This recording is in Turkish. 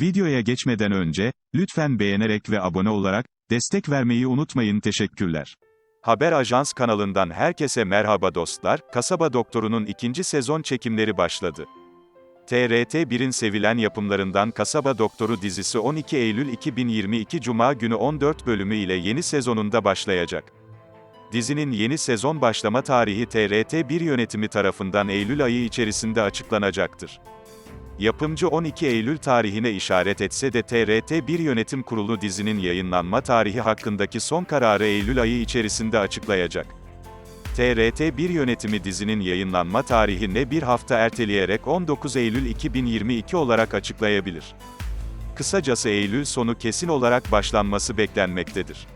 Videoya geçmeden önce, lütfen beğenerek ve abone olarak, destek vermeyi unutmayın teşekkürler. Haber Ajans kanalından herkese merhaba dostlar, Kasaba Doktoru'nun ikinci sezon çekimleri başladı. TRT1'in sevilen yapımlarından Kasaba Doktoru dizisi 12 Eylül 2022 Cuma günü 14 bölümü ile yeni sezonunda başlayacak. Dizinin yeni sezon başlama tarihi TRT1 yönetimi tarafından Eylül ayı içerisinde açıklanacaktır. Yapımcı 12 Eylül tarihine işaret etse de TRT1 Yönetim Kurulu dizinin yayınlanma tarihi hakkındaki son kararı Eylül ayı içerisinde açıklayacak. TRT1 yönetimi dizinin yayınlanma tarihine bir hafta erteleyerek 19 Eylül 2022 olarak açıklayabilir. Kısacası Eylül sonu kesin olarak başlanması beklenmektedir.